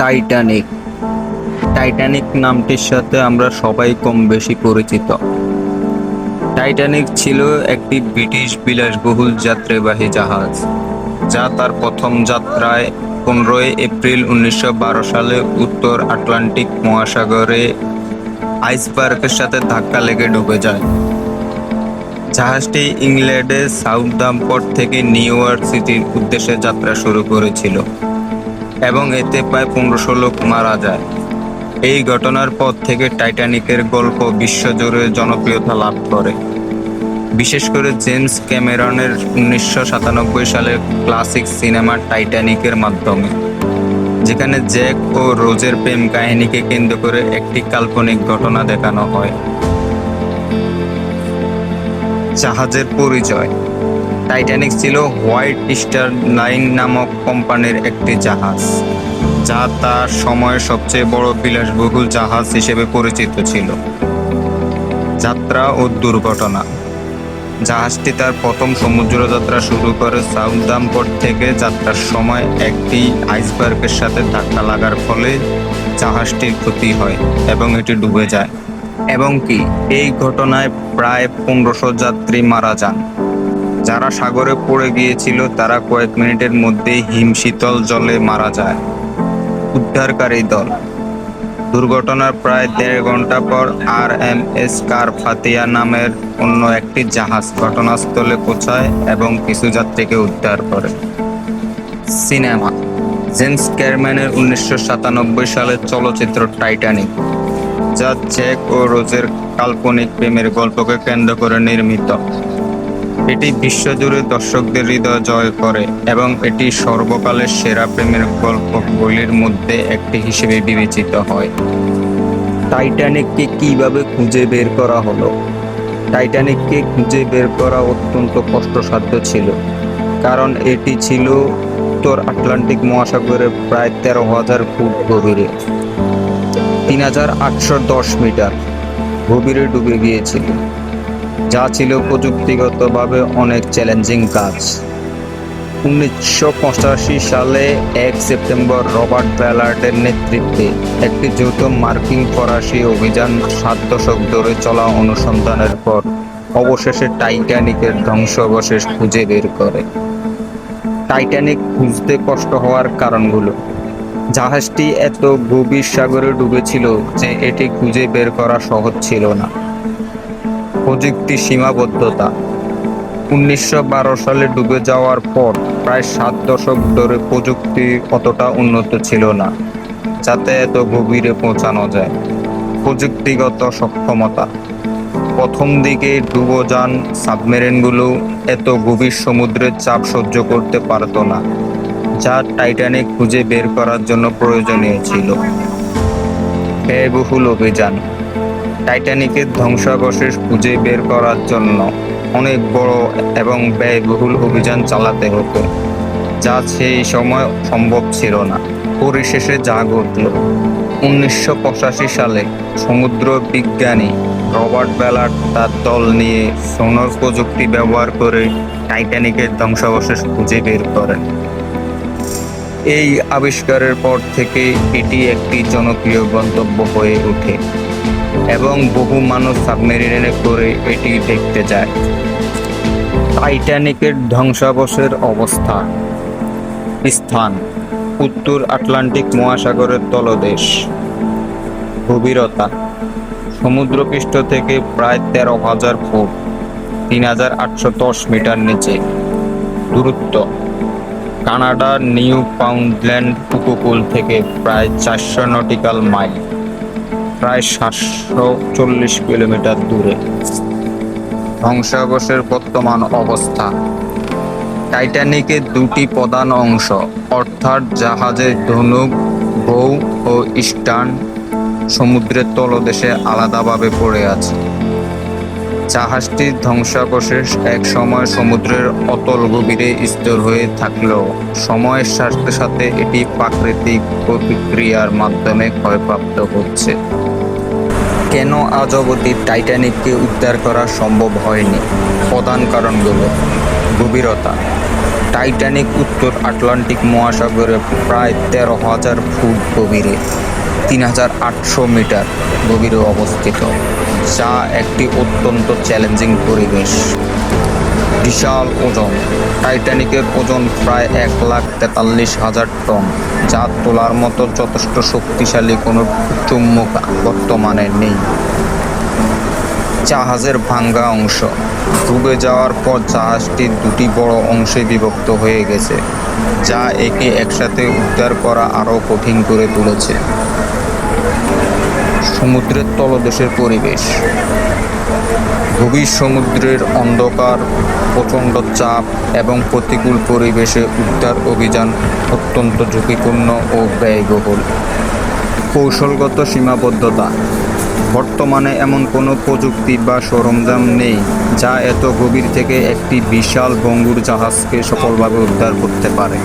Titanic Titanic নামটির সাথে আমরা সবাই কম বেশি পরিচিত। টাইটানিক ছিল একটি ব্রিটিশ বিলাসবহুল যাত্রীবাহী জাহাজ, যা তার প্রথম যাত্রায় পনেরোই এপ্রিল উনিশশো বারো সালে উত্তর আটলান্টিক মহাসাগরে আইসবার্গের সাথে ধাক্কা লেগে ডুবে যায়। জাহাজটি ইংল্যান্ডের সাউথদাম্পট থেকে নিউ ইয়র্ক সিটির উদ্দেশ্যে যাত্রা শুরু করেছিল। এবং এতে প্রায় পনেরোশো লোক মারা যায়। এই ঘটনার পর থেকে টাইটানিকের গল্প বিশ্বজুড়ে জনপ্রিয়তা লাভ করে। বিশেষ করে জেমস ক্যামেরনের উনিশশো সাতানব্বই সালের ক্লাসিক সিনেমা টাইটানিকের মাধ্যমে, যেখানে জ্যাক ও রোজের প্রেম কাহিনীকে কেন্দ্র করে একটি কাল্পনিক ঘটনা দেখানো হয়। জাহাজের পরিচয়। টাইটানিক ছিল হোয়াইট স্টার লাইন নামক কোম্পানির একটি জাহাজ। যা তার সময়ের সবচেয়ে বড় বিলাসবহুল জাহাজ হিসেবে পরিচিত ছিল। যাত্রা ও দুর্ঘটনা। জাহাজটি তার প্রথম সমুদ্র যাত্রা শুরু করে সাউদাম্পট থেকে যাত্রার সময় একটি আইসবার্গের সাথে ধাক্কা লাগার ফলে জাহাজটির ক্ষতি হয় এবং এটি ডুবে যায়। এবং কি? এই ঘটনায় প্রায় পনেরোশো যাত্রী মারা যান। যারা সাগরে পড়ে গিয়েছিল, তারা কয়েক মিনিটের মধ্যেই হিমশীতল জলে মারা যায়। উদ্ধারকারী দল। দুর্ঘটনার প্রায় দেড় ঘণ্টা পর আর এম এস কার ফাতিয়া নামের অন্য একটি জাহাজ ঘটনাস্থলে পৌঁছায় এবং কিছু যাত্রীকে উদ্ধার করে। সিনেমা। জেমস ক্যারম্যানের উনিশশো সাতানব্বই সালের চলচ্চিত্র টাইটানিক, যা জ্যাক ও রোজের কাল্পনিক প্রেমের গল্পকে কেন্দ্র করে নির্মিত। এটি বিশ্বজুড়ে দর্শকদের হৃদয় জয় করে এবং এটি সর্বকালের সেরা প্রেমের গল্প গল্পগুলির মধ্যে একটি হিসেবে বিবেচিত হয়। টাইটানিককে কীভাবে খুঁজে বের করা হলো? টাইটানিককে খুঁজে বের করা অত্যন্ত কষ্টসাধ্য ছিল, কারণ এটি ছিল উত্তর আটলান্টিক মহাসাগরের প্রায় তেরো হাজার ফুট গভীরে। তিন হাজার আটশো দশ মিটার গভীরে ডুবে গিয়েছিল। যা ছিল প্রযুক্তিগতভাবে অনেক চ্যালেঞ্জিং কাজ। উনিশশো পঁচাশি সালে এক সেপ্টেম্বর রবার্ট ব্যালার্টের নেতৃত্বে একটি যৌথ মার্কিন ফরাসি অভিযান সাত দশক ধরে চলা অনুসন্ধানের পর অবশেষে টাইটানিকের ধ্বংসাবশেষ খুঁজে বের করে। টাইটানিক খুঁজতে কষ্ট হওয়ার কারণগুলো। জাহাজটি এত গভীর সাগরে ডুবেছিল যে এটি খুঁজে বের করা সহজ ছিল না। প্রযুক্তি সীমাবদ্ধতা। উনিশশো বারো সালে ডুবে যাওয়ার পর প্রায় সাত দশক ধরে প্রযুক্তি অতটা উন্নত ছিল না, যাতে এত গভীরে পৌঁছানো যায়। প্রযুক্তিগত সক্ষমতা। প্রথম দিকে ডুবোযান সাবমেরিনগুলো এত গভীর সমুদ্রের চাপ সহ্য করতে পারতো না, যা টাইটানিক খুঁজে বের করার জন্য প্রয়োজনীয় ছিল। ব্যয়বহুল অভিযান। টাইটানিকের ধ্বংসাবশেষ খুঁজে বের করার জন্য অনেক বড় এবং ব্যয়বহুল অভিযান চালাতে হতো, যা সেই সময় সম্ভব ছিল না। পরিশেষে যা ঘটল, উনিশশো পঁচাশি সালে সমুদ্র বিজ্ঞানী রবার্ট বেলার তার দল নিয়ে সোনার প্রযুক্তি ব্যবহার করে টাইটানিকের ধ্বংসাবশেষ খুঁজে বের করেন। এই আবিষ্কারের পর থেকে এটি একটি জনপ্রিয় গন্তব্য হয়ে ওঠে। এবং বহু মানুষ সাবমেরিনে করে এটি দেখতে যায়। টাইটানিকের ধ্বংসাবশের অবস্থা। স্থান, উত্তর আটলান্টিক মহাসাগরের তলদেশ। গভীরতা, সমুদ্রপৃষ্ঠ থেকে প্রায় তেরো হাজার ফুট, তিন হাজার আটশো দশ মিটার নিচে। দূরত্ব, কানাডার নিউ পাউন্ডল্যান্ড উপকূল থেকে প্রায় চারশো নটিক্যাল মাইল। প্রায় সাতশো চল্লিশ কিলোমিটার দূরে। ধ্বংসাবশের বর্তমান অবস্থা। টাইটানিকের দুটি প্রধান অংশ, অর্থাৎ জাহাজের ধনুক বউ ও ইস্টার্ন সমুদ্রের তলদেশে আলাদাভাবে পড়ে আছে। জাহাজটির ধ্বংসাবশেষ এক সময় সমুদ্রের অতল গভীরে স্থির হয়ে থাকলেও সময়ের সাথে সাথে এটি প্রাকৃতিক প্রতিক্রিয়ার মাধ্যমে ক্ষয়প্রাপ্ত হচ্ছে। কেন আজ অবধি টাইটানিককে উদ্ধার করা সম্ভব হয়নি? প্রধান কারণগুলো। গভীরতা। টাইটানিক উত্তর আটলান্টিক মহাসাগরে প্রায় তেরো হাজার ফুট গভীরে, তিন হাজার আটশো মিটার গভীরে অবস্থিত, যা একটি অত্যন্ত চ্যালেঞ্জিং পরিবেশ। বিশাল ওজন। টাইটানিকের ওজন প্রায় এক লাখ তেতাল্লিশ হাজার টন, যা তোলার মতো যথেষ্ট শক্তিশালী কোনো চুম্বক বর্তমানে নেই। জাহাজের ভাঙ্গা অংশ। ডুবে যাওয়ার পর জাহাজটি দুটি বড় অংশে বিভক্ত হয়ে গেছে, যা একে একসাথে উদ্ধার করা আরও কঠিন করে তুলেছে। সমুদ্রের তলদেশের পরিবেশ। গভীর সমুদ্রের অন্ধকার, প্রচণ্ড চাপ এবং প্রতিকূল পরিবেশে উদ্ধার অভিযান অত্যন্ত ঝুঁকিপূর্ণ ও ব্যয়বহুল। কৌশলগত সীমাবদ্ধতা। বর্তমানে এমন কোনো প্রযুক্তি বা সরঞ্জাম নেই যা এত গভীর থেকে একটি বিশাল ভঙ্গুর জাহাজকে সফলভাবে উদ্ধার করতে পারে।